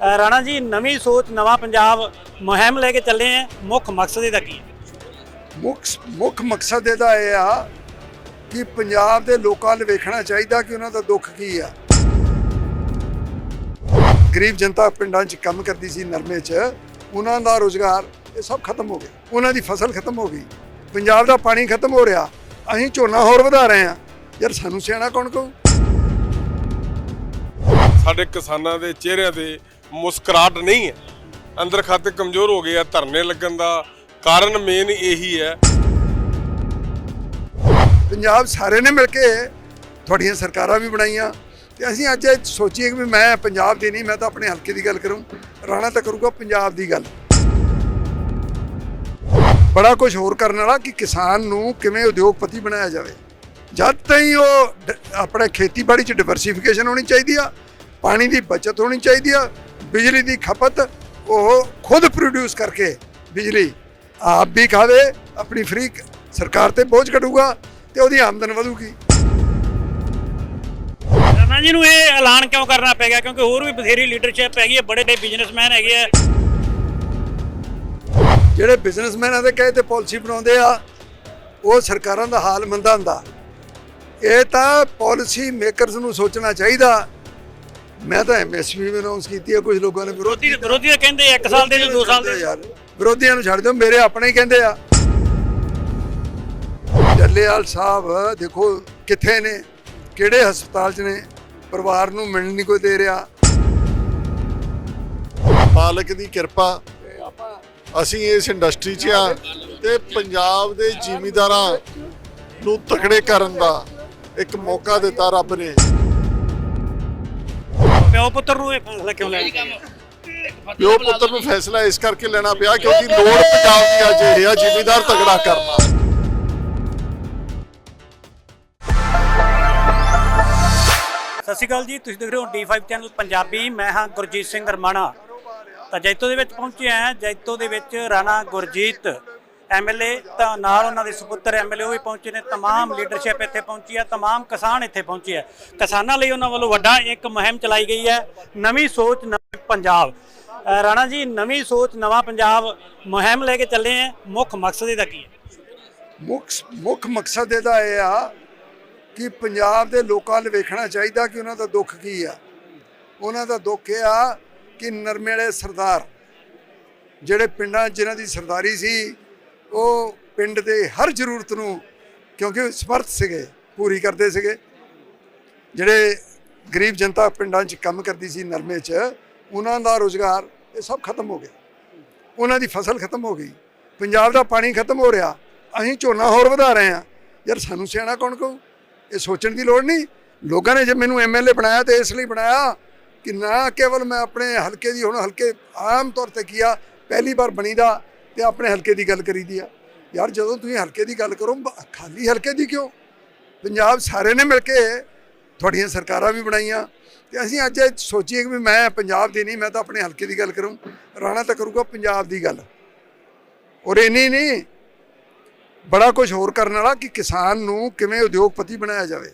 ਰਾਣਾ ਜੀ ਨਵੀਂ ਸੋਚ ਨਵਾਂ ਪੰਜਾਬ ਮੁਹਿੰਮ ਲੈ ਕੇ ਚੱਲੇ ਆ। ਮੁੱਖ ਮਕਸਦ ਇਹਦਾ ਕੀ ਹੈ? ਮੁੱਖ ਮੁੱਖ ਮਕਸਦ ਇਹਦਾ ਇਹ ਆ ਕਿ ਪੰਜਾਬ ਦੇ ਲੋਕਾਂ ਨੂੰ ਵੇਖਣਾ ਚਾਹੀਦਾ ਕਿ ਉਹਨਾਂ ਦਾ ਦੁੱਖ ਕੀ ਆ। ਗਰੀਬ ਜਨਤਾ ਪਿੰਡਾਂ 'ਚ ਕੰਮ ਕਰਦੀ ਸੀ ਨਰਮੇ 'ਚ ਉਹਨਾਂ ਦਾ ਰੋਜ਼ਗਾਰ ਇਹ ਸਭ ਖਤਮ ਹੋ ਗਿਆ। ਉਹਨਾਂ ਦੀ ਫਸਲ ਖਤਮ ਹੋ ਗਈ। ਪੰਜਾਬ ਦਾ ਪਾਣੀ ਖਤਮ ਹੋ ਰਿਹਾ। ਅਸੀਂ ਝੋਨਾ ਹੋਰ ਵਧਾ ਰਹੇ ਆ ਯਾਰ ਸਾਨੂੰ ਸਿਆਣਾ ਕੌਣ ਕਹੂ? ਸਾਡੇ ਕਿਸਾਨਾਂ ਦੇ ਚਿਹਰਿਆਂ ਤੇ ਮੁਸਕਰਾਟ ਨਹੀਂ ਹੈ। ਅੰਦਰ ਖਾਤੇ ਕਮਜ਼ੋਰ ਹੋ ਗਏ ਆ, ਧਰਨੇ ਲੱਗਣ ਦਾ ਕਾਰਨ ਮੇਨ ਇਹੀ ਹੈ। ਪੰਜਾਬ ਸਾਰੇ ਨੇ ਮਿਲ ਕੇ ਤੁਹਾਡੀਆਂ ਸਰਕਾਰਾਂ ਵੀ ਬਣਾਈਆਂ। ਤੇ ਅਸੀਂ ਅੱਜ ਇਹ ਸੋਚੀਏ ਕਿ ਵੀ ਮੈਂ ਪੰਜਾਬ ਦੀ ਨਹੀਂ, ਮੈਂ ਤਾਂ ਆਪਣੇ ਹਲਕੇ ਦੀ ਗੱਲ ਕਰੂੰ। ਰਾਣਾ ਤਾਂ ਕਰੂਗਾ ਪੰਜਾਬ ਦੀ ਗੱਲ। ਬੜਾ ਕੁਝ ਹੋਰ ਕਰਨ ਵਾਲਾ ਕਿ ਕਿਸਾਨ ਨੂੰ ਕਿਵੇਂ ਉਦਯੋਗਪਤੀ ਬਣਾਇਆ ਜਾਵੇ। ਜਦ ਤਾਈਂ ਉਹ ਡ- ਆਪਣੇ ਖੇਤੀਬਾੜੀ 'ਚ ਡਿਵਰਸੀਫਿਕੇਸ਼ਨ ਹੋਣੀ ਚਾਹੀਦੀ ਆ, ਪਾਣੀ ਦੀ ਬਚਤ ਹੋਣੀ ਚਾਹੀਦੀ ਆ ਬਿਜਲੀ ਦੀ ਖਪਤ ਉਹ ਖੁਦ ਪ੍ਰੋਡਿਊਸ ਕਰਕੇ ਬਿਜਲੀ ਆਪ ਵੀ ਖਾਵੇ ਆਪਣੀ ਫ੍ਰੀ ਸਰਕਾਰ ਤੇ ਬੋਝ ਘਟੂਗਾ ਤੇ ਉਹਦੀ ਆਮਦਨ ਵਧੂਗੀ। ਰਾਣਾ ਜੀ ਨੂੰ ਇਹ ਐਲਾਨ ਕਿਉਂ ਕਰਨਾ ਪੈ ਗਿਆ? ਕਿਉਂਕਿ ਹੋਰ ਵੀ ਬਥੇਰੀ ਲੀਡਰਸ਼ਿਪ ਹੈਗੀ ਹੈ ਬੜੇ ਬੜੇ ਬਿਜ਼ਨਸਮੈਨ ਹੈਗੇ ਆ। ਜਿਹੜੇ ਬਿਜ਼ਨਸਮੈਨਾਂ ਦੇ ਕਹੇ ਤੇ ਪਾਲਿਸੀ ਬਣਾਉਂਦੇ ਆ ਉਹ ਸਰਕਾਰਾਂ ਦਾ ਹਾਲ ਮੰਦਾ ਹੁੰਦਾ ਇਹ ਤਾਂ ਪਾਲਿਸੀ ਮੇਕਰਸ ਨੂੰ ਸੋਚਣਾ ਚਾਹੀਦਾ। ਮੈਂ ਤਾਂ ਐਮਐਸਪੀ ਵੀ ਅਨਾਉਂਸ ਕੀਤੀ ਹੈ ਕੁਝ ਲੋਕਾਂ ਨੇ ਵਿਰੋਧ ਵਿਰੋਧੀ ਵਿਰੋਧੀ ਤਾਂ ਕਹਿੰਦੇ 1 ਸਾਲ ਦੇ ਨੇ 2 ਸਾਲ ਦੇ। ਯਾਰ ਵਿਰੋਧੀਆਂ ਨੂੰ ਛੱਡ ਦਿਓ ਮੇਰੇ ਆਪਣੇ ਹੀ ਕਹਿੰਦੇ ਆ। ਜੱਲੇਵਾਲ ਸਾਹਿਬ ਦੇਖੋ ਕਿੱਥੇ ਨੇ ਕਿਹੜੇ ਹਸਪਤਾਲ 'ਚ ਨੇ ਪਰਿਵਾਰ ਨੂੰ ਮਿਲਣ ਨਹੀਂ ਕੋਈ ਦੇ ਰਿਹਾ। ਮਾਲਕ ਦੀ ਕਿਰਪਾ ਅਸੀਂ ਇਸ ਇੰਡਸਟਰੀ 'ਚ ਆ ਤੇ ਪੰਜਾਬ ਦੇ ਜ਼ਿਮੀਂਦਾਰਾਂ ਨੂੰ ਤਕੜੇ ਕਰਨ ਦਾ ਇੱਕ ਮੌਕਾ ਦਿੱਤਾ ਰੱਬ ਨੇ। ਪਿਓ ਪੁੱਤਰ ਨੂੰ ਇਹ ਫੈਸਲਾ ਕਿਉਂ ਲੈਣਾ ਪਿਆ? ਪਿਓ ਪੁੱਤਰ ਨੂੰ ਫੈਸਲਾ ਇਸ ਕਰਕੇ ਲੈਣਾ ਪਿਆ ਕਿਉਂਕਿ ਲੋੜ ਪੰਜਾਬ ਦੀ ਅੱਜ ਇਹ ਆ ਜ਼ਿਮੀਂਦਾਰ ਤਕੜਾ ਕਰਨਾ। ਸਤਿ ਸ਼੍ਰੀ ਅਕਾਲ ਜੀ ਤੁਸੀਂ ਦੇਖ ਰਹੇ ਹੋ D5 ਚੈਨਲ ਪੰਜਾਬੀ ਮੈਂ ਹਾਂ ਗੁਰਜੀਤ ਸਿੰਘ ਰਮਾਣਾ। ਤਾਂ ਜੈਤੋ ਦੇ ਵਿੱਚ ਪਹੁੰਚੇ ਆ ਜੈਤੋ ਦੇ ਵਿੱਚ ਰਾਣਾ ਗੁਰਜੀਤ। ਐਮਐਲਏ ਤਾਂ ਨਾਲ ਉਹਨਾਂ ਦੇ ਸੁਪੁੱਤਰ ਐਮਐਲਏ ਉਹ ਵੀ ਪਹੁੰਚੇ ਨੇ तमाम ਲੀਡਰਸ਼ਿਪ ਇੱਥੇ ਪਹੁੰਚੀ ਹੈ तमाम ਕਿਸਾਨ ਇੱਥੇ ਪਹੁੰਚੇ ਆ ਕਿਸਾਨਾਂ ਲਈ ਉਹਨਾਂ ਵੱਲੋਂ ਵੱਡਾ ਇੱਕ ਮੁਹਿੰਮ ਚਲਾਈ ਗਈ ਹੈ ਨਵੀਂ ਸੋਚ ਨਵੀਂ ਪੰਜਾਬ ਅ, ਰਾਣਾ ਜੀ ਨਵੀਂ ਸੋਚ ਨਵਾਂ ਪੰਜਾਬ ਮੁਹਿੰਮ ਲੈ ਕੇ ਚੱਲੇ ਆ ਮੁੱਖ ਮਕਸਦ ਇਹਦਾ ਕੀ ਹੈ ਮੁੱਖ ਮੁੱਖ ਮਕਸਦ ਇਹਦਾ ਇਹ ਆ ਕਿ ਪੰਜਾਬ ਦੇ ਲੋਕਾਂ ਨੂੰ ਵੇਖਣਾ ਚਾਹੀਦਾ ਕਿ ਉਹਨਾਂ ਦਾ ਦੁੱਖ ਕੀ ਆ ਉਹਨਾਂ ਦਾ ਦੁੱਖ ਇਹ ਆ ਕਿ ਨਰਮੇ ਵਾਲੇ ਸਰਦਾਰ ਜਿਹੜੇ ਪਿੰਡਾਂ 'ਚ ਜਿਨ੍ਹਾਂ ਦੀ ਸਰਦਾਰੀ ਸੀ ਉਹ ਪਿੰਡ ਦੇ ਹਰ ਜ਼ਰੂਰਤ ਨੂੰ, ਕਿਉਂਕਿ ਸਮਰਥ ਸੀਗੇ, ਪੂਰੀ ਕਰਦੇ ਸੀਗੇ। ਜਿਹੜੇ ਗਰੀਬ ਜਨਤਾ ਪਿੰਡਾਂ 'ਚ ਕੰਮ ਕਰਦੀ ਸੀ ਨਰਮੇ 'ਚ, ਉਹਨਾਂ ਦਾ ਰੋਜ਼ਗਾਰ ਇਹ ਸਭ ਖਤਮ ਹੋ ਗਿਆ। ਉਹਨਾਂ ਦੀ ਫਸਲ ਖਤਮ ਹੋ ਗਈ। ਪੰਜਾਬ ਦਾ ਪਾਣੀ ਖਤਮ ਹੋ ਰਿਹਾ। ਅਸੀਂ ਝੋਨਾ ਹੋਰ ਵਧਾ ਰਹੇ ਆ ਯਾਰ ਸਾਨੂੰ ਸਿਆਣਾ ਕੌਣ ਕਹੂ? ਇਹ ਸੋਚਣ ਦੀ ਲੋੜ ਨਹੀਂ। ਲੋਕਾਂ ਨੇ ਜੇ ਮੈਨੂੰ ਐਮਐਲਏ ਬਣਾਇਆ ਤੇ ਇਸ ਲਈ ਬਣਾਇਆ ਕਿ ਨਾ ਕੇਵਲ ਮੈਂ ਆਪਣੇ ਹਲਕੇ ਦੀ, ਹੁਣ ਹਲਕੇ ਆਮ ਤੌਰ ਤੇ ਕੀਆ ਪਹਿਲੀ ਵਾਰ ਬਣੀ ਦਾ ਤੇ ਆਪਣੇ ਹਲਕੇ ਦੀ ਗੱਲ ਕਰੀਦੀ ਆ। ਯਾਰ ਜਦੋਂ ਤੁਸੀਂ ਹਲਕੇ ਦੀ ਗੱਲ ਕਰੋ ਖਾਲੀ ਹਲਕੇ ਦੀ ਕਿਉਂ? ਪੰਜਾਬ ਸਾਰੇ ਨੇ ਮਿਲ ਕੇ ਤੁਹਾਡੀਆਂ ਸਰਕਾਰਾਂ ਵੀ ਬਣਾਈਆਂ। ਤੇ ਅਸੀਂ ਅੱਜ ਇਹ ਸੋਚੀਏ ਕਿ ਵੀ ਮੈਂ ਪੰਜਾਬ ਦੀ ਨਹੀਂ, ਮੈਂ ਤਾਂ ਆਪਣੇ ਹਲਕੇ ਦੀ ਗੱਲ ਕਰੂੰ। ਰਾਣਾ ਤਾਂ ਕਰੂਗਾ ਪੰਜਾਬ ਦੀ ਗੱਲ। ਔਰ ਇੰਨੀ ਨਹੀਂ, ਬੜਾ ਕੁਝ ਹੋਰ ਕਰਨ ਵਾਲਾ ਕਿ ਕਿਸਾਨ ਨੂੰ ਕਿਵੇਂ ਉਦਯੋਗਪਤੀ ਬਣਾਇਆ ਜਾਵੇ।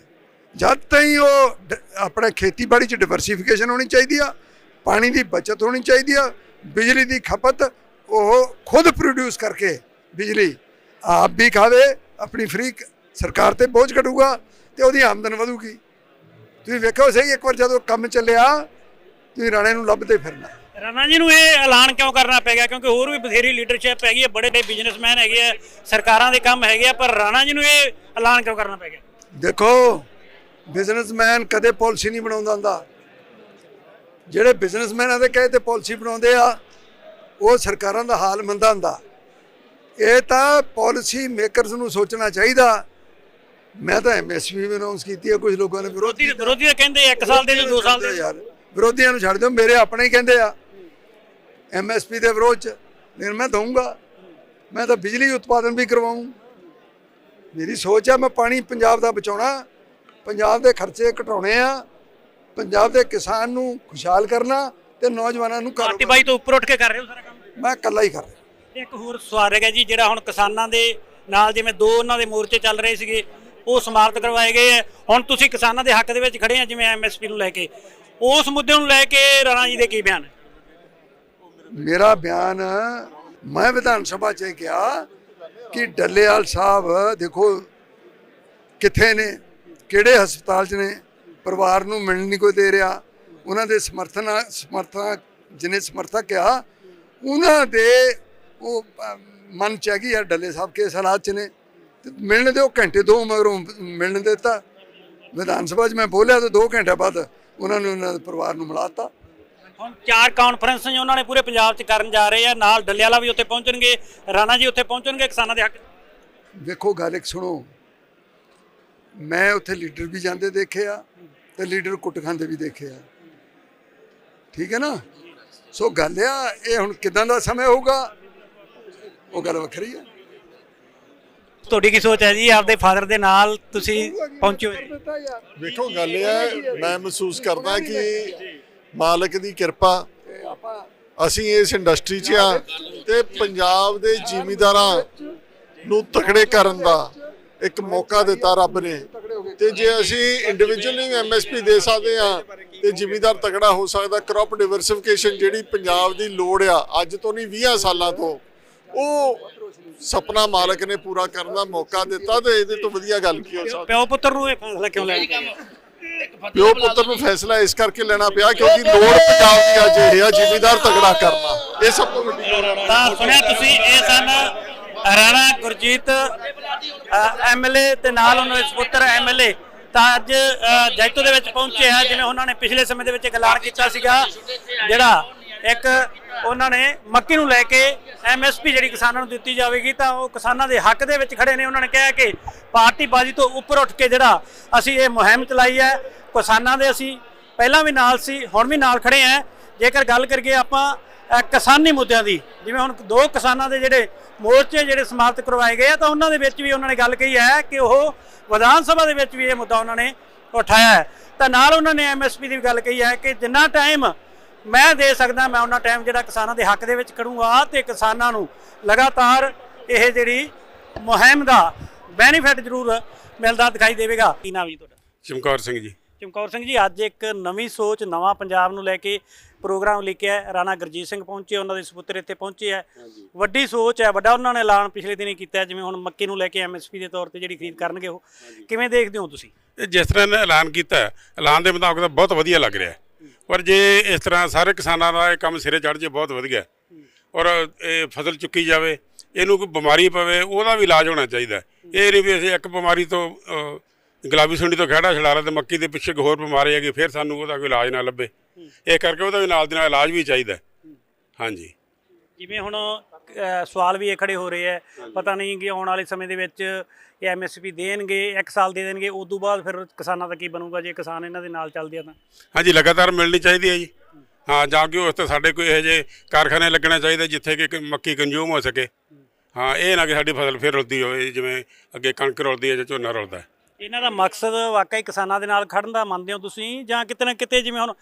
ਜਦ ਤਾਈਂ ਉਹ ਡ- ਆਪਣੇ ਖੇਤੀਬਾੜੀ 'ਚ ਡਿਵਰਸੀਫਿਕੇਸ਼ਨ ਹੋਣੀ ਚਾਹੀਦੀ ਆ, ਪਾਣੀ ਦੀ ਬਚਤ ਹੋਣੀ ਚਾਹੀਦੀ ਆ, ਬਿਜਲੀ ਦੀ ਖਪਤ ਉਹ ਖੁਦ ਪ੍ਰੋਡਿਊਸ ਕਰਕੇ ਬਿਜਲੀ ਆਪ ਵੀ ਖਾਵੇ ਆਪਣੀ ਫ੍ਰੀ ਸਰਕਾਰ ਤੇ ਬੋਝ ਘਟੂਗਾ ਤੇ ਉਹਦੀ ਆਮਦਨ ਵਧੂਗੀ। ਤੁਸੀਂ ਵੇਖੋ ਸਹੀ ਇੱਕ ਵਾਰ ਜਦੋਂ ਕੰਮ ਚੱਲਿਆ ਤੁਸੀਂ ਰਾਣੇ ਨੂੰ ਲੱਭਦੇ ਫਿਰਨਾ। ਰਾਣਾ ਜੀ ਨੂੰ ਇਹ ਐਲਾਨ ਕਿਉਂ ਕਰਨਾ ਪੈ ਗਿਆ? ਕਿਉਂਕਿ ਹੋਰ ਵੀ ਬਥੇਰੀ ਲੀਡਰਸ਼ਿਪ ਹੈਗੀ ਹੈ ਬੜੇ ਬੜੇ ਬਿਜ਼ਨਸਮੈਨ ਹੈਗੇ ਆ ਸਰਕਾਰਾਂ ਦੇ ਕੰਮ ਹੈਗੇ ਆ ਪਰ ਰਾਣਾ ਜੀ ਨੂੰ ਇਹ ਐਲਾਨ ਕਿਉਂ ਕਰਨਾ ਪੈ ਗਿਆ? ਦੇਖੋ ਬਿਜ਼ਨਸਮੈਨ ਕਦੇ ਪਾਲਿਸੀ ਨਹੀਂ ਬਣਾਉਂਦਾ ਹੁੰਦਾ। ਜਿਹੜੇ ਬਿਜ਼ਨਸਮੈਨਾਂ ਦੇ ਕਹੇ ਤੇ ਪਾਲਿਸੀ ਬਣਾਉਂਦੇ ਆ ਉਹ ਸਰਕਾਰਾਂ ਦਾ ਹਾਲ ਮੰਦਾ ਹੁੰਦਾ। ਇਹ ਤਾਂ ਪਾਲਿਸੀ ਮੇਕਰਸ ਨੂੰ ਸੋਚਣਾ ਚਾਹੀਦਾ। ਮੈਂ ਤਾਂ ਐਮਐਸਪੀ ਵੀ ਅਨਾਉਂਸ ਕੀਤੀ ਹੈ ਕੁਝ ਲੋਕਾਂ ਨੇ ਵਿਰੋਧ ਵਿਰੋਧੀ ਤਾਂ ਕਹਿੰਦੇ 1 ਸਾਲ ਦੇ ਨੇ 2 ਸਾਲ ਦੇ। ਯਾਰ ਵਿਰੋਧੀਆਂ ਨੂੰ ਛੱਡ ਦਿਓ ਮੇਰੇ ਆਪਣੇ ਹੀ ਕਹਿੰਦੇ ਆ। ਐਮਐਸਪੀ ਦੇ ਵਿਰੋਧ ਚ ਲੇਕਿਨ ਮੈਂ ਦਊਂਗਾ। ਮੈਂ ਤਾਂ ਬਿਜਲੀ ਉਤਪਾਦਨ ਵੀ ਕਰਵਾਉਂ ਮੇਰੀ ਸੋਚ ਆ ਮੈਂ ਪਾਣੀ ਪੰਜਾਬ ਦਾ ਬਚਾਉਣਾ। ਪੰਜਾਬ ਦੇ ਖਰਚੇ ਘਟਾਉਣੇ ਆ। ਪੰਜਾਬ ਦੇ ਕਿਸਾਨ ਨੂੰ ਖੁਸ਼ਹਾਲ ਕਰਨਾ ਤੇ ਨੌਜਵਾਨਾਂ ਨੂੰ ਕਾਰੋਬਾਰ ਬਾਈ ਤੋਂ ਉੱਪਰ ਉੱਠ ਕੇ ਕਰ ਰਹੇ ਹੋ ਸਾਰਾ ਮੈਂ ਇਕੱਲਾ ਹੀ ਕਰ ਰਿਹਾ। ਇੱਕ ਹੋਰ ਸਵਾਲ ਹੈਗਾ ਜੀ ਜਿਹੜਾ ਹੁਣ ਕਿਸਾਨਾਂ ਦੇ ਨਾਲ ਜਿਵੇਂ ਦੋ ਉਹਨਾਂ ਦੇ ਮੋਰਚੇ ਚੱਲ ਰਹੇ ਸੀਗੇ ਉਹ ਸਮਾਪਤ ਕਰਵਾਏ ਗਏ ਹੈ ਹੁਣ ਤੁਸੀਂ ਕਿਸਾਨਾਂ ਦੇ ਹੱਕ ਦੇ ਵਿੱਚ ਖੜੇ ਆ ਜਿਵੇਂ ਐਮਐਸਪੀ ਨੂੰ ਲੈ ਕੇ। ਉਸ ਮੁੱਦੇ ਨੂੰ ਲੈ ਕੇ ਰਾਣਾ ਜੀ ਦੇ ਕੀ ਬਿਆਨ ਹੈ? ਮੇਰਾ ਬਿਆਨ ਮੈਂ ਵਿਧਾਨ ਸਭਾ 'ਚ ਕਿਹਾ ਕਿ ਡੱਲੇਵਾਲ ਸਾਹਿਬ ਦੇਖੋ ਕਿੱਥੇ ਨੇ ਕਿਹੜੇ ਹਸਪਤਾਲ 'ਚ ਨੇ ਪਰਿਵਾਰ ਨੂੰ ਮਿਲਣ ਨਹੀਂ ਕੋਈ ਦੇ ਰਿਹਾ। ਉਹਨਾਂ ਦੇ ਸਮਰਥਨ ਸਮਰਥਨ ਜਿਹਨੇ ਸਮਰਥਕ ਆ ਉਹਨਾਂ ਦੇ ਉਹ ਮਨ ਚ ਹੈਗੀ ਆ ਡੱਲੇ ਸਾਹਿਬ ਕਿਸ ਹਾਲਾਤ 'ਚ ਨੇ। ਮਿਲਣ ਦਿਓ ਘੰਟੇ ਦੋ ਮਗਰੋਂ ਮਿਲਣ ਦਿੱਤਾ। ਵਿਧਾਨ ਸਭਾ 'ਚ ਮੈਂ ਬੋਲਿਆ ਤਾਂ 2 ਘੰਟੇ ਬਾਅਦ ਉਹਨਾਂ ਨੂੰ ਉਹਨਾਂ ਦੇ ਪਰਿਵਾਰ ਨੂੰ ਮਿਲਾਤਾ ਹੁਣ ਚਾਰ ਕਾਨਫਰੰਸਾਂ ਜੀ ਉਹਨਾਂ ਨੇ ਪੂਰੇ ਪੰਜਾਬ 'ਚ ਕਰਨ ਜਾ ਰਹੇ ਆ। ਨਾਲ ਡੱਲਿਆਲਾ ਵੀ ਉੱਥੇ ਪਹੁੰਚਣਗੇ ਰਾਣਾ ਜੀ ਉੱਥੇ ਪਹੁੰਚਣਗੇ ਕਿਸਾਨਾਂ ਦੇ ਹੱਕ। ਵੇਖੋ ਗੱਲ ਇੱਕ ਸੁਣੋ। ਮੈਂ ਉੱਥੇ ਲੀਡਰ ਵੀ ਜਾਂਦੇ ਦੇਖੇ ਆ ਤੇ ਲੀਡਰ ਕੁੱਟ ਖਾਂਦੇ ਵੀ ਦੇਖੇ ਆ। ਠੀਕ ਹੈ ਨਾ? ਸੋ ਗੱਲ ਆ ਇਹ ਹੁਣ ਕਿਦਾਂ ਦਾ ਸਮੇਂ ਹੋਊਗਾ? ਉਹ ਗੱਲ ਵੱਖਰੀ ਆ। ਤੁਹਾਡੀ ਕੀ ਸੋਚ ਹੈ ਜੀ? ਆਪਦੇ ਫਾਦਰ ਦੇ ਨਾਲ ਤੁਸੀਂ ਪਹੁੰਚੇ? ਵੇਖੋ ਗੱਲ ਇਹ ਹੈ ਮੈਂ ਮਹਿਸੂਸ ਕਰਦਾ ਕਿ? ਮਾਲਕ ਦੀ ਕਿਰਪਾ ਅਸੀਂ ਇਸ ਇੰਡਸਟਰੀ 'ਚ ਆ ਤੇ ਪੰਜਾਬ ਦੇ ਜ਼ਿਮੀਂਦਾਰਾਂ ਨੂੰ ਤਕੜੇ ਕਰਨ ਦਾ ਇੱਕ ਮੌਕਾ ਦਿੱਤਾ ਰੱਬ ਨੇ। ਤੇ ਜੇ ਅਸੀਂ ਇੰਡੀਵਿਜੂਅਲੀ ਐਮਐਸਪੀ ਦੇ ਸਕਦੇ ਆ ਤੇ ਜ਼ਿਮੀਂਦਾਰ ਤਕੜਾ ਹੋ ਸਕਦਾ ਕ੍ਰੌਪ ਡਿਵਰਸਿਫਿਕੇਸ਼ਨ ਜਿਹੜੀ ਪੰਜਾਬ ਦੀ ਲੋੜ ਆ ਅੱਜ ਤੋਂ ਨਹੀਂ 20 ਸਾਲਾਂ ਤੋਂ ਉਹ ਸੁਪਨਾ ਮਾਲਕ ਨੇ ਪੂਰਾ ਕਰਨ ਦਾ ਮੌਕਾ ਦਿੱਤਾ ਤੇ ਇਹਦੇ ਤੋਂ ਵਧੀਆ ਗੱਲ ਕੀ ਹੋ ਸਕਦੀ? ਪਿਓ ਪੁੱਤਰ ਨੂੰ ਇਹ ਫੈਸਲਾ ਕਿਉਂ ਲੈਣਾ? ਪਿਓ ਪੁੱਤਰ ਨੂੰ ਫੈਸਲਾ ਇਸ ਕਰਕੇ ਲੈਣਾ ਪਿਆ ਕਿਉਂਕਿ ਲੋੜ ਪੰਜਾਬ ਦੀ ਅੱਜ ਇਹ ਆ ਜ਼ਿਮੀਂਦਾਰ ਤਗੜਾ ਕਰਨਾ। ਇਹ ਸਭ ਤੋਂ ਵੱਡੀ ਲੋੜ ਆ। ਤਾਂ ਸੁਣਿਆ ਤੁਸੀਂ ਇਹ ਸਨ ਰਾਣਾ ਗੁਰਜੀਤ ਐਮਐਲਏ ਤੇ ਨਾਲ ਉਹਨਾਂ ਦੇ ਸੁਪੁੱਤਰ ਐਮਐਲਏ ਤਾਂ ਅੱਜ ਅ, ਜੈਤੋ ਦੇ ਵਿੱਚ ਪਹੁੰਚੇ ਆ ਜਿਵੇਂ ਉਹਨਾਂ ਨੇ ਪਿਛਲੇ ਸਮੇਂ ਦੇ ਵਿੱਚ ਇੱਕ ਐਲਾਨ ਕੀਤਾ ਸੀਗਾ ਜਿਹੜਾ ਇੱਕ ਉਹਨਾਂ ਨੇ ਮੱਕੀ ਨੂੰ ਲੈ ਕੇ ਐਮਐਸਪੀ ਜਿਹੜੀ ਕਿਸਾਨਾਂ ਨੂੰ ਦਿੱਤੀ ਜਾਵੇਗੀ ਤਾਂ ਉਹ ਕਿਸਾਨਾਂ ਦੇ ਹੱਕ ਦੇ ਵਿੱਚ ਖੜੇ ਨੇ। ਉਹਨਾਂ ਨੇ ਕਿਹਾ ਕਿ ਪਾਰਟੀ ਬਾਜੀ ਤੋਂ ਉੱਪਰ ਉੱਠ ਕੇ ਜਿਹੜਾ ਅਸੀਂ ਇਹ ਮੁਹਿੰਮ ਚਲਾਈ ਹੈ ਕਿਸਾਨਾਂ ਦੇ ਅਸੀਂ ਪਹਿਲਾਂ ਵੀ ਨਾਲ ਸੀ ਹੁਣ ਵੀ ਨਾਲ ਖੜੇ ਆ। ਜੇਕਰ ਗੱਲ ਕਰੀਏ ਆਪਾਂ ਕਿਸਾਨੀ ਮੁੱਦਿਆਂ ਦੀ। ਜਿਵੇਂ ਹੁਣ ਦੋ ਕਿਸਾਨਾਂ ਦੇ ਜਿਹੜੇ ਮੋਰਚੇ ਜਿਹੜੇ ਸਮਾਪਤ ਕਰਵਾਏ ਗਏ ਆ, ਤਾਂ ਉਹਨਾਂ ਦੇ ਵਿੱਚ ਵੀ ਉਹਨਾਂ ਨੇ ਗੱਲ ਕਹੀ ਹੈ ਕਿ ਉਹ ਵਿਧਾਨ ਸਭਾ ਦੇ ਵਿੱਚ ਵੀ ਇਹ ਮੁੱਦਾ ਉਹਨਾਂ ਨੇ ਉਠਾਇਆ ਹੈ। ਤਾਂ ਨਾਲ ਉਹਨਾਂ ਨੇ ਐਮਐਸਪੀ ਦੀ ਵੀ ਗੱਲ ਕਹੀ ਹੈ ਕਿ ਜਿੰਨਾ ਟਾਈਮ ਮੈਂ ਦੇ ਸਕਦਾ, ਮੈਂ ਉਹਨਾਂ ਟਾਈਮ ਜਿਹੜਾ ਕਿਸਾਨਾਂ ਦੇ ਹੱਕ ਦੇ ਵਿੱਚ ਖੜੂੰਗਾ ਤੇ ਕਿਸਾਨਾਂ ਨੂੰ ਲਗਾਤਾਰ ਇਹ ਜਿਹੜੀ ਮੁਹਿੰਮ ਦਾ ਬੈਨੀਫਿਟ ਜ਼ਰੂਰ ਮਿਲਦਾ ਦਿਖਾਈ ਦੇਵੇਗਾ। ਕੀ ਨਾਮ ਜੀ ਤੁਹਾਡਾ? ਚਮਕੌਰ ਸਿੰਘ ਜੀ। ਚਮਕੌਰ ਸਿੰਘ ਜੀ ਅੱਜ ਇੱਕ ਨਵੀਂ ਸੋਚ ਨਵਾਂ ਪੰਜਾਬ ਨੂੰ ਲੈ ਕੇ ਪ੍ਰੋਗਰਾਮ ਲਿਖਿਆ ਰਾਣਾ ਗੁਰਜੀਤ ਸਿੰਘ ਪਹੁੰਚੇ ਉਹਨਾਂ ਦੇ ਸੁਪੁੱਤਰ ਇੱਥੇ ਪਹੁੰਚੇ ਹੈ ਵੱਡੀ ਸੋਚ ਹੈ ਵੱਡਾ ਉਹਨਾਂ ਨੇ ਐਲਾਨ ਪਿਛਲੇ ਦਿਨੀ ਕੀਤਾ ਜਿਵੇਂ ਹੁਣ ਮੱਕੀ ਨੂੰ ਲੈ ਕੇ ਐਮਐਸਪੀ ਦੇ ਤੌਰ ਤੇ ਜਿਹੜੀ ਖਰੀਦ ਕਰਨਗੇ ਉਹ ਕਿਵੇਂ ਦੇਖਦੇ ਹੋ ਤੁਸੀਂ ਜਿਸ ਤਰ੍ਹਾਂ ਇਹਨੇ ਐਲਾਨ ਕੀਤਾ ਐਲਾਨ ਦੇ ਮੁਤਾਬਕ ਤਾਂ ਬਹੁਤ ਵਧੀਆ ਲੱਗ ਰਿਹਾ। ਪਰ ਜੇ ਇਸ ਤਰ੍ਹਾਂ ਸਾਰੇ ਕਿਸਾਨਾਂ ਦਾ ਇਹ ਕੰਮ ਸਿਰੇ ਚੜ੍ਹ ਜੇ ਬਹੁਤ ਵਧੀਆ। ਔਰ ਇਹ ਫਸਲ ਚੁੱਕੀ ਜਾਵੇ ਇਹਨੂੰ ਕੋਈ ਬਿਮਾਰੀ ਪਵੇ ਉਹਦਾ ਵੀ ਇਲਾਜ ਹੋਣਾ ਚਾਹੀਦਾ। ਇਹ ਨਹੀਂ ਵੀ ਅਸੀਂ ਇੱਕ ਬਿਮਾਰੀ ਤੋਂ ਗੁਲਾਬੀ ਸੁੰਡੀ ਤੋਂ ਖਹਿੜਾ ਛਡਾ ਲਾ ਤੇ ਮੱਕੀ ਦੇ ਪਿੱਛੇ ਹੋਰ ਬਿਮਾਰੀ ਹੈਗੀ ਫਿਰ ਸਾਨੂੰ ਉਹਦਾ ਕੋਈ ਇਲਾਜ ਨਾ ਲੱਭੇ। ਇਹ ਕਰਕੇ ਉਹਦਾ ਵੀ ਨਾਲ ਦੇ ਨਾਲ ਇਲਾਜ ਵੀ ਚਾਹੀਦਾ। ਹਾਂਜੀ। ਜਿਵੇਂ ਹੁਣ ਸਵਾਲ ਵੀ ਇਹ ਖੜੇ ਹੋ ਰਹੇ ਹੈ ਪਤਾ ਨਹੀਂ ਕਿ ਆਉਣ ਵਾਲੇ ਸਮੇਂ ਦੇ ਵਿੱਚ ਇਹ ਐਮਐਸਪੀ ਦੇਣਗੇ ਇੱਕ ਸਾਲ ਦੇ ਦੇਣਗੇ ਉਸ ਤੋਂ ਬਾਅਦ ਫਿਰ ਕਿਸਾਨਾਂ ਦਾ ਕੀ ਬਣੂਗਾ? ਜੇ ਕਿਸਾਨ ਇਹਨਾਂ ਦੇ ਨਾਲ ਚੱਲਦੇ ਆ ਤਾਂ। ਹਾਂਜੀ ਲਗਾਤਾਰ ਮਿਲਣੀ ਚਾਹੀਦੀ ਹੈ ਜੀ। ਹਾਂ ਜਾਂ ਕਿ ਉਸ ਤੇ ਸਾਡੇ ਕੋਈ ਇਹੋ ਜਿਹੇ ਕਾਰਖਾਨੇ ਲੱਗਣੇ ਚਾਹੀਦੇ ਜਿੱਥੇ ਕਿ ਕ- ਮੱਕੀ ਕੰਜ਼ੂਮ ਹੋ ਸਕੇ। ਹਾਂ ਇਹ ਨਾ ਕਿ ਸਾਡੀ ਫਸਲ ਫਿਰ ਰੁਲਦੀ ਹੋਵੇ ਜਿਵੇਂ ਅੱਗੇ ਕਣਕ ਰੁਲਦੀ ਹੈ ਜਾਂ ਝੋਨਾ ਰੁਲਦਾ ਹੈ। ਇਹਨਾਂ ਦਾ ਮਕਸਦ ਵਾਕਈ ਕਿਸਾਨਾਂ ਦੇ ਨਾਲ ਖੜਨ ਦਾ ਮੰਨਦੇ ਹੋ ਤੁਸੀਂ? ਜਾਂ ਕਿਤੇ ਨਾ ਕਿਤੇ ਜਿਵੇਂ ਹੁਣ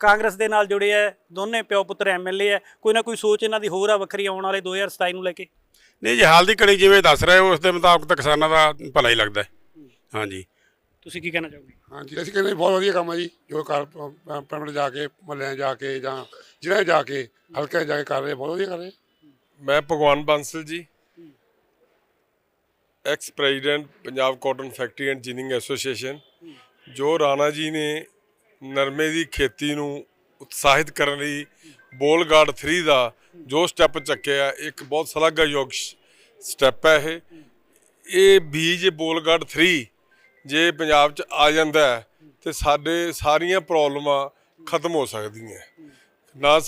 ਕਾਂਗਰਸ ਦੇ ਨਾਲ ਜੁੜੇ ਆ ਦੋਨੇ ਪਿਓ ਪੁੱਤਰ ਐਮਐਲਏ ਆ ਕੋਈ ਨਾ ਕੋਈ ਸੋਚ ਇਹਨਾਂ ਦੀ ਹੋਰ ਆ ਵੱਖਰੀ ਆਉਣ ਵਾਲੇ 2027 ਨੂੰ ਲੈ ਕੇ? ਨਹੀਂ ਜੀ ਹਾਲ ਦੀ ਘੜੀ ਜਿਵੇਂ ਦੱਸ ਰਹੇ ਹੋ ਉਸ ਦੇ ਮੁਤਾਬਕ ਤਾਂ ਕਿਸਾਨਾਂ ਦਾ ਭਲਾ ਹੀ ਲੱਗਦਾ ਹੈ ਹਾਂਜੀ। ਤੁਸੀਂ ਕੀ ਕਹਿਣਾ ਚਾਹੋਗੇ? ਹਾਂਜੀ ਅਸੀਂ ਕਹਿੰਦੇ ਬਹੁਤ ਵਧੀਆ ਕੰਮ ਹੈ ਜੀ ਜੋ ਕਰ ਪਿੰਡ ਜਾ ਕੇ ਮਹੱਲਿਆਂ ਜਾ ਕੇ ਜਾਂ ਜ਼ਿਲ੍ਹੇ 'ਚ ਜਾ ਕੇ ਹਲਕੇ 'ਚ ਜਾ ਕੇ ਕਰ ਰਹੇ ਬਹੁਤ ਵਧੀਆ ਕਰ ਰਹੇ ਮੈਂ Bhagwan Bansal ji ex president Punjab cotton factory and ginning association ਜੋ ਰਾਣਾ ਜੀ ਨੇ ਨਰਮੇ ਦੀ ਖੇਤੀ ਨੂੰ ਉਤਸ਼ਾਹਿਤ ਕਰਨ ਲਈ ਬੋਲ ਗਾਰਡ 3 ਦਾ ਜੋ ਸਟੈਪ ਚੱਕਿਆ, ਇੱਕ ਬਹੁਤ ਸ਼ਲਾਘਾਯੋਗ ਸਟੈਪ ਹੈ ਇਹ। ਇਹ ਬੀਜ ਬੋਲਗਾਰਡ 3 ਜੇ ਪੰਜਾਬ 'ਚ ਆ ਜਾਂਦਾ ਹੈ, ਤੇ ਸਾਡੇ ਸਾਰੀਆਂ ਪ੍ਰੋਬਲਮਾਂ ਖਤਮ ਹੋ ਸਕਦੀਆਂ। ਨਾ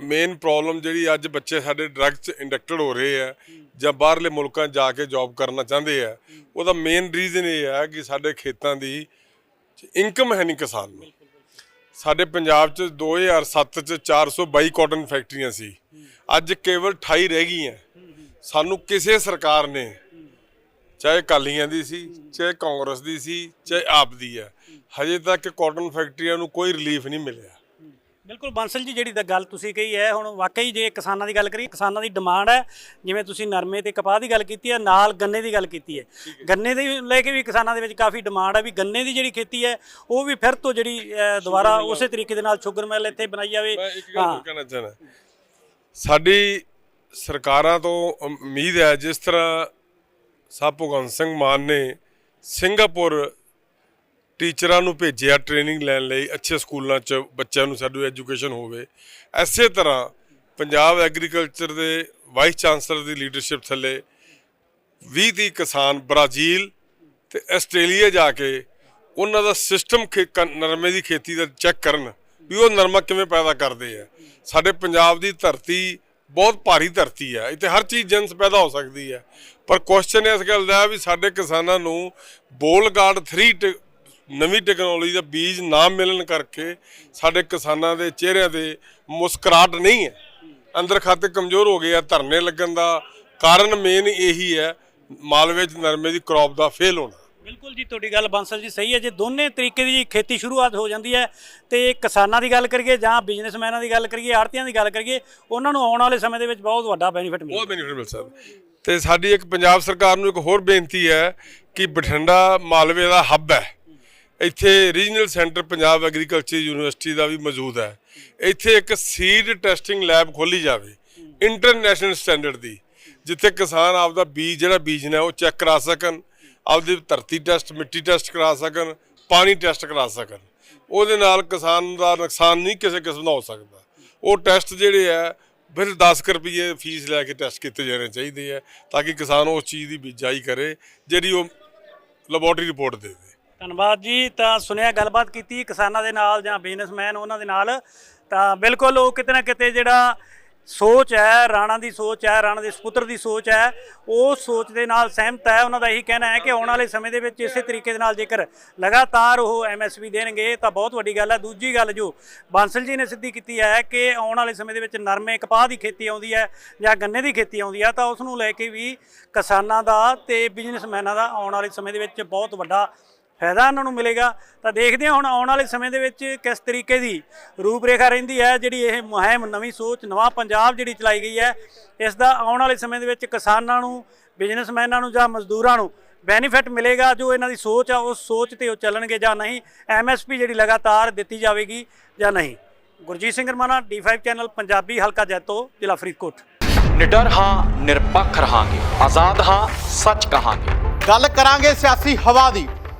ਮੇਨ ਪ੍ਰੋਬਲਮ ਜਿਹੜੀ ਅੱਜ ਬੱਚੇ ਸਾਡੇ ਡਰੱਗ 'ਚ ਇੰਡਕਟਡ ਹੋ ਰਹੇ ਆ ਜਾਂ ਬਾਹਰਲੇ ਮੁਲਕਾਂ 'ਚ ਜਾ ਕੇ ਜੌਬ ਕਰਨਾ ਚਾਹੁੰਦੇ ਆ, ਉਹਦਾ ਮੇਨ ਰੀਜ਼ਨ ਇਹ ਹੈ ਕਿ ਸਾਡੇ ਖੇਤਾਂ ਦੀ ਇਨਕਮ ਹੈ ਨਹੀਂ ਕਿਸਾਨ ਨੂੰ। ਸਾਡੇ ਪੰਜਾਬ 'ਚ 2007 'ਚ 422 ਕਾਟਨ ਫੈਕਟਰੀਆਂ ਸੀ। ਅੱਜ ਕੇਵਲ 28 ਰਹਿ ਗਈਆਂ। ਸਾਨੂੰ ਕਿਸੇ ਸਰਕਾਰ ਨੇ, ਚਾਹੇ ਕਾਲੀਆਂ ਦੀ ਸੀ, ਚਾਹੇ ਕਾਂਗਰਸ ਦੀ ਸੀ, ਚਾਹੇ ਆਪ ਦੀ ਹੈ ਹਜੇ ਤੱਕ ਕਾਟਨ ਫੈਕਟਰੀਆਂ ਨੂੰ ਕੋਈ ਰਿਲੀਫ ਨਹੀਂ ਮਿਲਿਆ। ਬਿਲਕੁਲ ਬਾਂਸਲ ਜੀ ਜਿਹੜੀ ਤਾਂ ਗੱਲ ਤੁਸੀਂ ਕਹੀ ਹੈ ਹੁਣ ਵਾਕਈ ਜੇ ਕਿਸਾਨਾਂ ਦੀ ਗੱਲ ਕਰੀਏ ਕਿਸਾਨਾਂ ਦੀ ਡਿਮਾਂਡ ਹੈ ਜਿਵੇਂ ਤੁਸੀਂ ਨਰਮੇ ਤੇ ਕਪਾਹ ਦੀ ਗੱਲ ਕੀਤੀ ਹੈ ਨਾਲ ਗੰਨੇ ਦੀ ਗੱਲ ਕੀਤੀ ਹੈ। ਗੰਨੇ ਦੀ ਲੈ ਕੇ ਵੀ ਕਿਸਾਨਾਂ ਦੇ ਵਿੱਚ ਕਾਫੀ ਡਿਮਾਂਡ ਹੈ ਵੀ ਗੰਨੇ ਦੀ ਜਿਹੜੀ ਖੇਤੀ ਹੈ ਉਹ ਵੀ ਫਿਰ ਤੋਂ ਜਿਹੜੀ ਦੁਬਾਰਾ ਉਸੇ ਤਰੀਕੇ ਦੇ ਨਾਲ ਸ਼ੂਗਰ ਮਿਲ ਇੱਥੇ ਬਣਾਈ ਜਾਵੇ। ਮੈਂ ਇੱਕ ਗੱਲ ਹੋਰ ਕਹਿਣਾ ਚਾਹਣਾ ਸਾਡੀ ਸਰਕਾਰਾਂ ਤੋਂ ਉਮੀਦ ਹੈ ਜਿਸ ਤਰ੍ਹਾਂ ਭਗਵੰਤ ਸਿੰਘ ਮਾਨ ਨੇ ਸਿੰਗਾਪੁਰ ਟੀਚਰਾਂ ਨੂੰ ਭੇਜਿਆ ਟ੍ਰੇਨਿੰਗ ਲੈਣ ਲਈ ਅੱਛੇ ਸਕੂਲਾਂ 'ਚ ਬੱਚਿਆਂ ਨੂੰ ਸਾਡੀ ਐਜੂਕੇਸ਼ਨ ਹੋਵੇ। ਐਸੇ ਤਰ੍ਹਾਂ ਪੰਜਾਬ ਐਗਰੀਕਲਚਰ ਦੇ ਵਾਈਸ ਚਾਂਸਲਰ ਦੀ ਲੀਡਰਸ਼ਿਪ ਥੱਲੇ 20 ਤੀਹ ਕਿਸਾਨ ਬ੍ਰਾਜ਼ੀਲ ਤੇ ਆਸਟ੍ਰੇਲੀਆ ਜਾ ਕੇ ਉਹਨਾਂ ਦਾ ਸਿਸਟਮ ਨਰਮੇ ਦੀ ਖੇਤੀ ਦਾ ਚੈੱਕ ਕਰਨ ਵੀ ਉਹ ਨਰਮਾ ਕਿਵੇਂ ਪੈਦਾ ਕਰਦੇ ਆ। ਸਾਡੇ ਪੰਜਾਬ ਦੀ ਧਰਤੀ ਬਹੁਤ ਭਾਰੀ ਧਰਤੀ ਹੈ ਇੱਥੇ ਹਰ ਚੀਜ਼ ਜਨਸ ਪੈਦਾ ਹੋ ਸਕਦੀ ਹੈ ਪਰ ਕੁਐਸਚਨ ਇਸ ਗੱਲ ਦਾ ਹੈ ਵੀ ਸਾਡੇ ਕਿਸਾਨਾਂ ਨੂੰ ਬੋਲ ਗਾਰਡ 3 ਟੈ- ਨਵੀਂ ਟੈਕਨੋਲੋਜੀ ਦਾ ਬੀਜ ਨਾ ਮਿਲਣ ਕਰਕੇ ਸਾਡੇ ਕਿਸਾਨਾਂ ਦੇ ਚਿਹਰਿਆਂ ਤੇ ਮੁਸਕਰਾਹਟ ਨਹੀਂ ਹੈ। ਅੰਦਰ ਖਾਤੇ ਕਮਜ਼ੋਰ ਹੋ ਗਏ ਆ ਧਰਨੇ ਲੱਗਣ ਦਾ ਕਾਰਨ ਮੇਨ ਇਹੀ ਹੈ ਮਾਲਵੇ 'ਚ ਨਰਮੇ ਦੀ ਕ੍ਰੌਪ ਦਾ ਫੇਲ ਹੋਣਾ। ਬਿਲਕੁਲ ਜੀ ਤੁਹਾਡੀ ਗੱਲ ਬਾਂਸਲ ਜੀ ਸਹੀ ਹੈ। ਜੇ ਦੋਨੇ ਤਰੀਕੇ ਦੀ ਖੇਤੀ ਸ਼ੁਰੂਆਤ ਹੋ ਜਾਂਦੀ ਹੈ ਤੇ ਕਿਸਾਨਾਂ ਦੀ ਗੱਲ ਕਰੀਏ ਜਾਂ ਬਿਜ਼ਨਸਮੈਨਾਂ ਦੀ ਗੱਲ ਕਰੀਏ ਆੜਤੀਆਂ ਦੀ ਗੱਲ ਕਰੀਏ ਉਹਨਾਂ ਨੂੰ ਆਉਣ ਵਾਲੇ ਸਮੇਂ ਦੇ ਵਿੱਚ ਬਹੁਤ ਵੱਡਾ ਬੈਨੀਫਿਟ ਮਿਲੇਗਾ ਬਹੁਤ ਬੈਨੀਫਿਟ ਮਿਲ ਸਕਦਾ। ਤੇ ਸਾਡੀ ਇੱਕ ਪੰਜਾਬ ਸਰਕਾਰ ਨੂੰ ਇੱਕ ਹੋਰ ਬੇਨਤੀ ਹੈ ਕਿ ਬਠਿੰਡਾ ਮਾਲਵੇ ਦਾ ਹੱਬ ਹੈ। ਇੱਥੇ regional centre Punjab agriculture university ਦਾ ਵੀ ਮੌਜੂਦ ਹੈ। ਇੱਥੇ ਇੱਕ ਸੀਡ ਟੈਸਟਿੰਗ ਲੈਬ ਖੋਲੀ ਜਾਵੇ ਇੰਟਰਨੈਸ਼ਨਲ ਸਟੈਂਡਰਡ ਦੀ, ਜਿੱਥੇ ਕਿਸਾਨ ਆਪਦਾ ਬੀਜ, ਜਿਹੜਾ ਬੀਜਣਾ ਉਹ ਚੈੱਕ ਕਰਾ ਸਕਣ, ਆਪਦੀ ਧਰਤੀ ਟੈਸਟ ਮਿੱਟੀ ਟੈਸਟ ਕਰਾ ਸਕਣ, ਪਾਣੀ ਟੈਸਟ ਕਰਾ ਸਕਣ। ਉਹਦੇ ਨਾਲ ਕਿਸਾਨ ਦਾ ਨੁਕਸਾਨ ਨਹੀਂ ਕਿਸੇ ਕਿਸਮ ਦਾ ਹੋ ਸਕਦਾ। ਉਹ ਟੈਸਟ ਜਿਹੜੇ ਆ, ਫਿਰ 10 ਕੁ ਰੁਪਏ ਫੀਸ ਲੈ ਕੇ ਟੈਸਟ ਕੀਤੇ ਜਾਣੇ ਚਾਹੀਦੇ ਆ, ਤਾਂ ਕਿ ਕਿਸਾਨ ਉਸ ਚੀਜ਼ ਦੀ ਬਿਜਾਈ ਕਰੇ, ਜਿਹੜੀ ਉਹ ਲੈਬੋਰਟਰੀ ਰਿਪੋਰਟ ਦੇ ਦੇ। ਧੰਨਵਾਦ ਜੀ। ਤਾਂ ਸੁਣਿਆ, ਗੱਲਬਾਤ ਕੀਤੀ ਕਿਸਾਨਾਂ ਦੇ ਨਾਲ ਜਾਂ ਬਿਜ਼ਨਸਮੈਨ ਉਹਨਾਂ ਦੇ ਨਾਲ, ਤਾਂ ਬਿਲਕੁਲ ਉਹ ਕਿਤੇ ਨਾ ਕਿਤੇ ਜਿਹੜਾ ਸੋਚ ਹੈ, ਰਾਣਾ ਦੀ ਸੋਚ ਹੈ, ਰਾਣਾ ਦੇ ਸੁਪੁੱਤਰ ਦੀ ਸੋਚ ਹੈ, ਉਹ ਸੋਚ ਦੇ ਨਾਲ ਸਹਿਮਤ ਹੈ। ਉਹਨਾਂ ਦਾ ਇਹੀ ਕਹਿਣਾ ਹੈ ਕਿ ਆਉਣ ਵਾਲੇ ਸਮੇਂ ਦੇ ਵਿੱਚ ਇਸੇ ਤਰੀਕੇ ਦੇ ਨਾਲ ਜੇਕਰ ਲਗਾਤਾਰ ਉਹ ਐਮਐਸਪੀ ਦੇਣਗੇ, ਤਾਂ ਬਹੁਤ ਵੱਡੀ ਗੱਲ ਹੈ। ਦੂਜੀ ਗੱਲ ਜੋ ਬਾਂਸਲ ਜੀ ਨੇ ਸਿੱਧੀ ਕੀਤੀ ਹੈ ਕਿ ਆਉਣ ਵਾਲੇ ਸਮੇਂ ਦੇ ਵਿੱਚ ਨਰਮੇ ਕਪਾਹ ਦੀ ਖੇਤੀ ਆਉਂਦੀ ਹੈ ਜਾਂ ਗੰਨੇ ਦੀ ਖੇਤੀ ਆਉਂਦੀ ਹੈ, ਤਾਂ ਉਸ ਨੂੰ ਲੈ ਕੇ ਵੀ ਕਿਸਾਨਾਂ ਦਾ ਤੇ ਬਿਜ਼ਨਸਮੈਨਾਂ ਦਾ ਆਉਣ ਵਾਲੇ ਸਮੇਂ ਦੇ ਵਿੱਚ ਬਹੁਤ ਵੱਡਾ ਫਾਇਦਾ ਇਹਨਾਂ ਨੂੰ ਮਿਲੇਗਾ। ਤਾਂ ਦੇਖਦੇ ਹਾਂ ਹੁਣ ਆਉਣ ਵਾਲੇ ਸਮੇਂ ਦੇ ਵਿੱਚ ਕਿਸ ਤਰੀਕੇ ਦੀ ਰੂਪਰੇਖਾ ਰਹਿੰਦੀ ਹੈ ਜਿਹੜੀ ਇਹ ਮੁਹਿੰਮ ਨਵੀਂ ਸੋਚ ਨਵਾਂ ਪੰਜਾਬ ਜਿਹੜੀ ਚਲਾਈ ਗਈ ਹੈ ਇਸ ਦਾ ਆਉਣ ਵਾਲੇ ਸਮੇਂ ਦੇ ਵਿੱਚ ਕਿਸਾਨਾਂ ਨੂੰ ਬਿਜ਼ਨਸਮੈਨਾਂ ਨੂੰ ਜਾਂ ਮਜ਼ਦੂਰਾਂ ਨੂੰ ਬੈਨੀਫਿਟ ਮਿਲੇਗਾ ਜੋ ਇਹਨਾਂ ਦੀ ਸੋਚ ਆ ਉਸ ਸੋਚ ਤੇ ਉਹ ਚੱਲਣਗੇ ਜਾਂ ਨਹੀਂ ਐਮਐਸਪੀ ਜਿਹੜੀ ਲਗਾਤਾਰ ਦਿੱਤੀ ਜਾਵੇਗੀ ਜਾਂ ਨਹੀਂ। ਗੁਰਜੀਤ ਸਿੰਘ ਰਮਾਣਾ D5 ਚੈਨਲ ਪੰਜਾਬੀ ਹਲਕਾ ਜੈਤੋ ਜ਼ਿਲ੍ਹਾ ਫਰੀਦਕੋਟ। ਨਿਡਰ ਹਾਂ ਨਿਰਪੱਖ ਰਹਾਂਗੇ ਆਜ਼ਾਦ ਹਾਂ ਸੱਚ ਕਹਾਂਗੇ। ਗੱਲ ਕਰਾਂਗੇ ਸਿਆਸੀ ਹਵਾ ਦੀ।